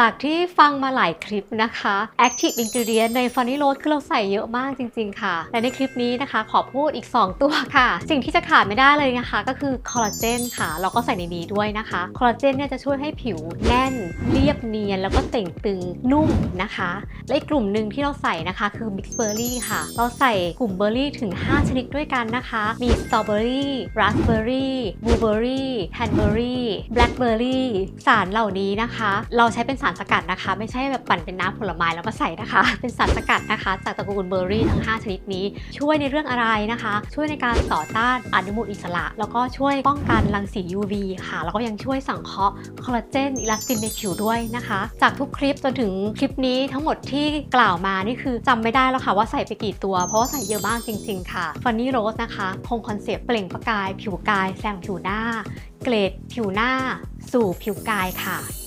จากที่ฟังมาหลายคลิปนะคะ Active Ingredient ใน Funny Road คือเราใส่เยอะมากจริง ๆ ค่ะ และในคลิปนี้นะคะ ขอพูดอีก 2 ตัวค่ะ สิ่งที่จะขาดไม่ได้เลยนะคะ ก็คือคอลลาเจนค่ะ เราก็ใส่ในนี้ด้วยนะคะ คอลลาเจนเนี่ยจะช่วยให้ผิวแน่น เรียบเนียน แล้วก็เต่งตึงนุ่มนะคะ และอีกกลุ่มหนึ่งที่เราใส่นะคะคือ Mix Berry ค่ะ เราใส่กลุ่มเบอร์รี่ถึง 5 ชนิดด้วยกันนะคะ มีสตรอเบอรี่ราสเบอรี่บลูเบอรี่แคนเบอรี่แบล็คเบอรี่สารเหล่านี้นะคะ เราใช้เป็นสารสกัดนะคะ ไม่ใช่แบบปั่นเป็นน้ำผลไม้แล้วมาใส่นะคะ เป็นสารสกัดนะคะ จากตระกูลเบอร์รี่ทั้ง 5 ชนิดนี้ ช่วยในเรื่องอะไรนะคะ ช่วยในการต่อต้านอนุมูลอิสระ แล้วก็ช่วยป้องกันรังสี UV ค่ะ แล้วก็ยังช่วยสังเคราะห์คอลลาเจนอิลาสตินในผิวด้วยนะคะ จากทุกคลิปจนถึงคลิปนี้ทั้งหมดที่กล่าวมานี่คือจำไม่ได้แล้วค่ะว่าใส่ไปกี่ตัว เพราะว่าใส่เยอะมากจริง ๆ ค่ะฟันนี่โรสนะคะคงคอนเซปต์เปล่งประกาย ผิวกายแซงผิวหน้า เกรดผิวหน้า สู่ผิวกายค่ะ